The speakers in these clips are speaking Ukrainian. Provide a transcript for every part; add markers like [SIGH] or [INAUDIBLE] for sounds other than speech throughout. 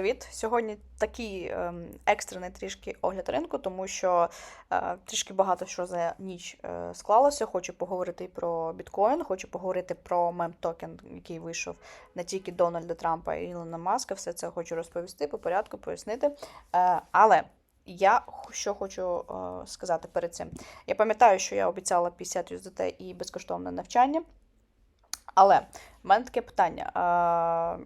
Привіт! Сьогодні такий ем, екстрений трішки огляд ринку, тому що е, трішки багато що за ніч е, склалося. Хочу поговорити про біткоін, хочу поговорити про мем-токен, який вийшов не тільки Дональда Трампа і Ілона Маска. Все це хочу розповісти по порядку, пояснити. Е, але я що хочу сказати перед цим. Я пам'ятаю, що я обіцяла 50 USDT і безкоштовне навчання. Але в мене таке питання. А,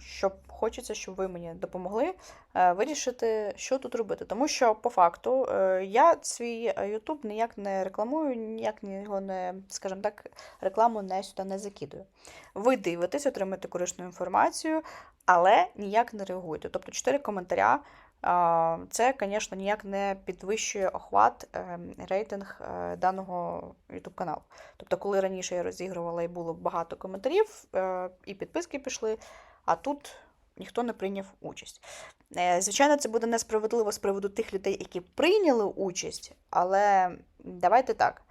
щоб хочеться, щоб ви мені допомогли е, вирішити, що тут робити. Тому що по факту е, я свій YouTube ніяк не рекламую, ніяк його не, скажімо так, рекламу не сюди не закидую. Ви дивитесь, отримаєте корисну інформацію, але ніяк не реагуєте. Тобто 4 коментаря. Це, звісно, ніяк не підвищує охват, ем, рейтинг е, даного YouTube каналу. Тобто, коли раніше я розігрувала і було багато коментарів, е, і підписки пішли, а тут ніхто не прийняв участь. Е, Звичайно, це буде несправедливо з приводу тих людей, які прийняли участь, але давайте так.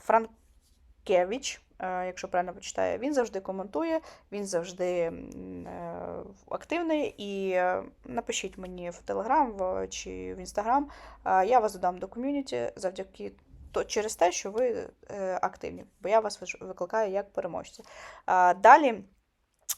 Франкевич, якщо правильно почитаю, він завжди коментує, він завжди е, активний. І е, напишіть мені в Телеграм чи в Інстаграм. Е, Я вас додам до ком'юніті завдяки то через те, що ви е, активні, бо я вас викликаю як переможця. Далі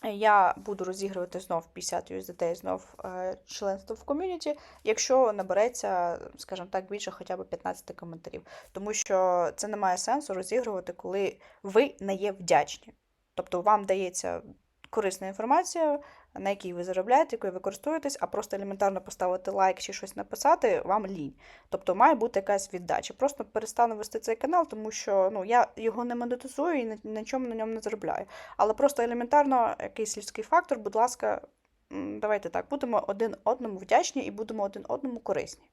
я буду розігрувати знов 50 USDT, знов е, членство в ком'юніті, якщо набереться, скажімо так, більше хоча б 15 коментарів. Тому що це не має сенсу розігрувати, коли ви не є вдячні. Тобто вам дається корисна інформація, на якій ви заробляєте, якою ви користуєтесь, а просто елементарно поставити лайк чи щось написати вам лінь. Тобто має бути якась віддача. Просто перестану вести цей канал, тому що ну, я його не монетизую і на, на чому на ньому не заробляю. Але просто елементарно якийсь людський фактор, будь ласка, давайте так, будемо один одному вдячні і будемо один одному корисні.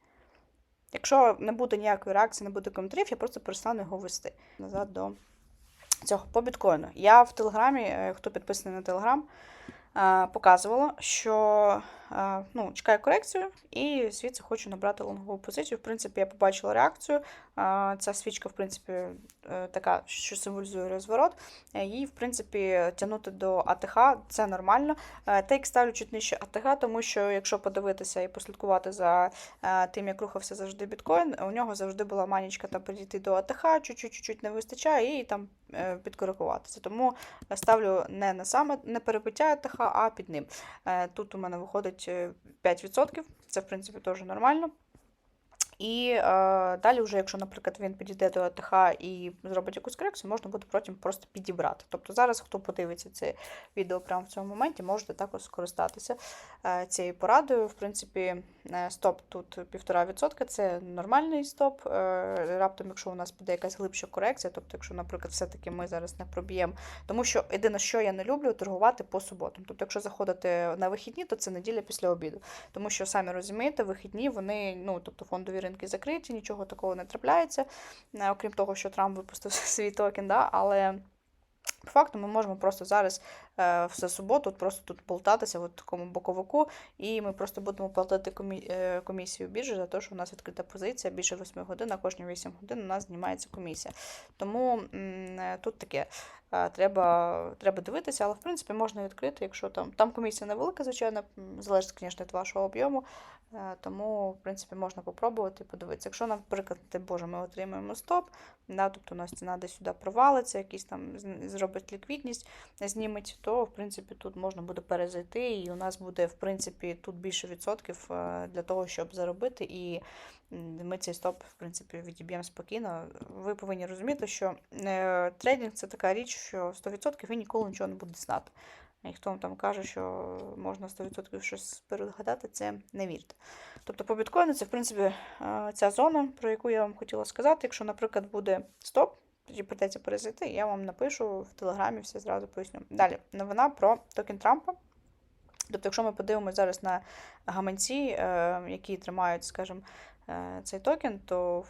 Якщо не буде ніякої реакції, не буде коментарів, я просто перестану його вести назад до цього по біткоїну. Я в Телеграмі, е, хто підписаний на Телеграм, е, показувала, що е, ну, чекаю корекцію і звідси хочу набрати лонгову позицію. В принципі, я побачила реакцію. Ця свічка, в принципі, е, така, що символізує розворот. Е, Її, в принципі, тягнути до АТХ це нормально. Е, Тейк ставлю чуть нижче АТХ, тому що якщо подивитися і послідкувати за тим, як рухався завжди біткоін, у нього завжди була манічка там підійти до АТХ, чуть-чуть не вистачає, і там підкоригуватися. Тому ставлю не на саме не перебиття АТХ, а під ним. Тут у мене виходить е, 5%, це в принципі теж нормально. І е, далі, вже, якщо, наприклад, він підійде до АТХ і зробить якусь корекцію, можна буде потім просто підібрати. Тобто зараз, хто подивиться це відео прямо в цьому моменті, можете також скористатися е, цією порадою. В принципі, е, стоп тут 1,5%, це нормальний стоп. Е, раптом, якщо у нас буде якась глибша корекція, тобто, якщо, наприклад, все-таки ми зараз не проб'ємо. Тому що єдине, що я не люблю, торгувати по суботам. Тобто, якщо заходити на вихідні, то це неділя після обіду. Тому що самі розумієте, вихідні вони, ну тобто фондові ринки закриті, нічого такого не трапляється, е, окрім того, що Трамп випустив [LAUGHS] свій токен, да, але. По факту ми можемо просто зараз е, все суботу просто тут болтатися в такому боковику, і ми просто будемо платити комі- е, комісію біржі за те, що у нас відкрита позиція більше 8 годин, а кожні 8 годин у нас знімається комісія. Тому м, е, тут таке. е, Треба, треба дивитися, але в принципі можна відкрити, якщо там, там комісія невелика, звичайно, залежить, звісно, від вашого об'єму. е, Тому, в принципі, можна попробувати подивитися. Якщо, наприклад, ти Боже, ми отримаємо стоп, да, тобто у нас ціна десь сюди провалиться, якийсь там зробить ліквідність, зніметь, то в принципі тут можна буде перезайти, і у нас буде в принципі тут більше відсотків е, для того, щоб заробити. І ми цей стоп, в принципі, відіб'ємо спокійно. Ви повинні розуміти, що е, трейдинг це така річ, що 100% ви ніколи нічого не будете знати. І хто вам там каже, що можна 100% щось передгадати, це не вірте. Тобто по біткоїну це, в принципі, е, ця зона, про яку я вам хотіла сказати. Якщо, наприклад, буде стоп, тоді придеться перезайти, я вам напишу в телеграмі, все зразу поясню. Далі, новина про токен Трампа. Тобто, якщо ми подивимося зараз на гаманці, е, які тримають, скажімо, е, цей токен, то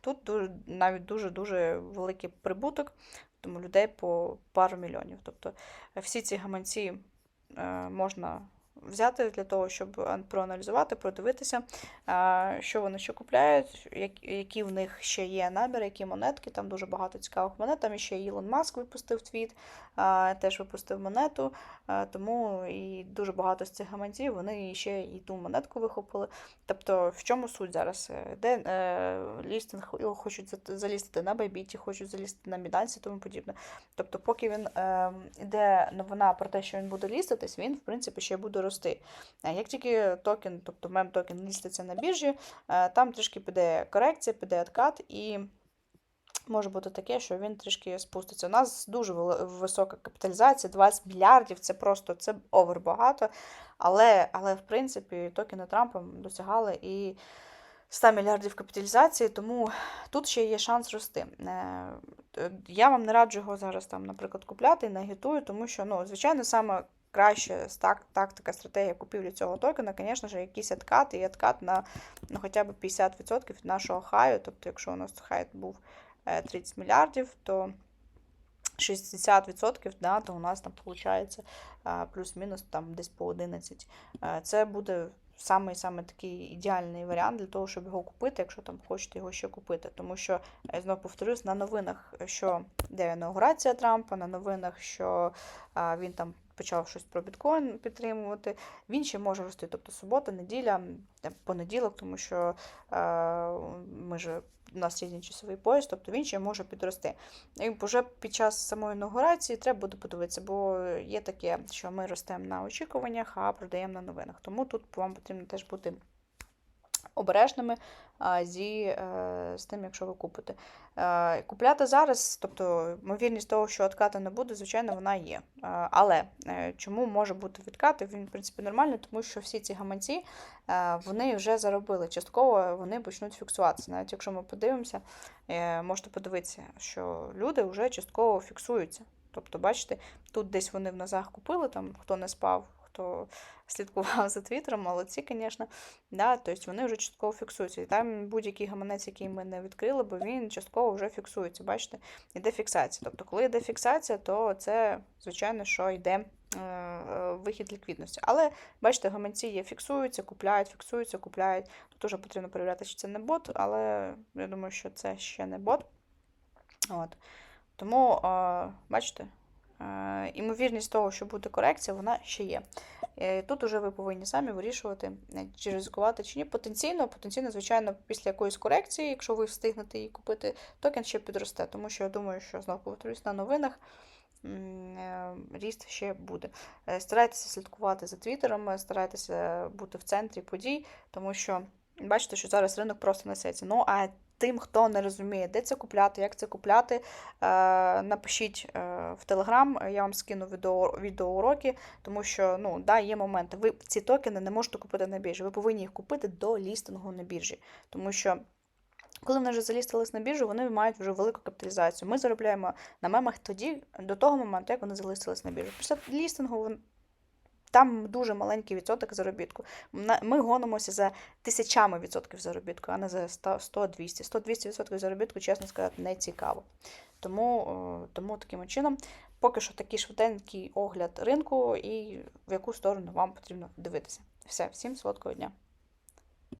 тут дуже, навіть дуже-дуже великий прибуток, тому людей по пару мільйонів. Тобто всі ці гаманці е, можна взяти для того, щоб проаналізувати, продивитися, що вони ще купляють, які в них ще є наміри, які монетки. Там дуже багато цікавих монет. Там ще Ілон Маск випустив твіт, теж випустив монету. Тому і дуже багато з цих гаманців вони ще і ту монетку вихопили. Тобто, в чому суть зараз? Е, Де е, лістинг хочуть за- залістити на Байбіті, хочуть залістити на Binance і тому подібне. Тобто, поки він е, іде новина про те, що він буде ліститись, він в принципі ще буде рости. Е, Як тільки токен, тобто мем токен ліститься на біржі, е, там трішки піде корекція, піде откат і. Може бути таке, що він трішки спуститься. У нас дуже висока капіталізація, 20 мільярдів, це просто це овер багато. Але, але в принципі, токени Трампа досягали і 100 мільярдів капіталізації, тому тут ще є шанс рости. Е, Я вам не раджу його зараз там, наприклад, купляти, не агітую, тому що, ну, звичайно, саме краще так, тактика, стратегія купівлі цього токена, звісно ж, якийсь откат і откат на ну, хоча б 50% від нашого хаю. Тобто, якщо у нас хай був е, 30 мільярдів, то 60%, да, то у нас там виходить плюс-мінус там десь по 11. Е, Це буде самий саме такий ідеальний варіант для того, щоб його купити, якщо там хочете його ще купити. Тому що, я знову повторюсь, на новинах, що де інаугурація Трампа, на новинах, що він там почав щось про біткоін підтримувати, він ще може рости. Тобто субота, неділя, е, понеділок, тому що е, ми ж у нас різні часовий пояс, тобто він ще може підрости. І вже під час самої інаугурації треба буде подивитися, бо є таке, що ми ростемо на очікуваннях, а продаємо на новинах. Тому тут вам потрібно теж бути обережними зі, е, з тим, якщо ви купите. Е, Купляти зараз, тобто ймовірність того, що відката не буде, звичайно, вона є. Е, Але чому може бути відкат? Він, в принципі, нормальний, тому що всі ці гаманці вони вже заробили. Частково вони почнуть фіксуватися. Навіть якщо ми подивимося, можете подивитися, що люди вже частково фіксуються. Тобто, бачите, тут десь вони в назах купили, там хто не спав, хто [LAUGHS] слідкував за твіттером, молодці, звісно. Да, тобто вони вже частково фіксуються. І там будь-який гаманець, який ми не відкрили, бо він частково вже фіксується. Бачите, іде фіксація. Тобто, коли йде фіксація, то це, звичайно, що йде е, е, вихід ліквідності. Але бачите, гаманці є, фіксуються, купляють, фіксуються, купляють. Тут вже потрібно перевіряти, чи це не бот, але я думаю, що це ще не бот. От. Тому, е, бачите, імовірність того, що буде корекція, вона ще є. Е, Тут уже ви повинні самі вирішувати, е, чи ризикувати, чи ні. Потенційно, потенційно, звичайно, після якоїсь корекції, якщо ви встигнете її купити, токен ще підросте. Тому що я думаю, що знову повторюсь на новинах. е, Ріст ще буде. Е, Старайтеся слідкувати за твіттером, старайтеся бути в центрі подій, тому що бачите, що зараз ринок просто несеться. Ну, а тим, хто не розуміє, де це купляти, як це купляти, е, напишіть е, в Телеграм, я вам скину відео, відеоуроки, тому що ну, да, є моменти. Ви ці токени не можете купити на біржі, ви повинні їх купити до лістингу на біржі. Тому що коли вони вже залістились на біржу, вони мають вже велику капіталізацію. Ми заробляємо на мемах тоді, до того моменту, як вони залистились на біржу. Після лістингу там дуже маленький відсоток заробітку. Ми гонимося за тисячами відсотків заробітку, а не за 100-200. 100-200 відсотків заробітку, чесно сказати, не цікаво. Тому, е, тому таким чином, поки що такий швиденький огляд ринку і в яку сторону вам потрібно дивитися. Все, всім солодкого дня.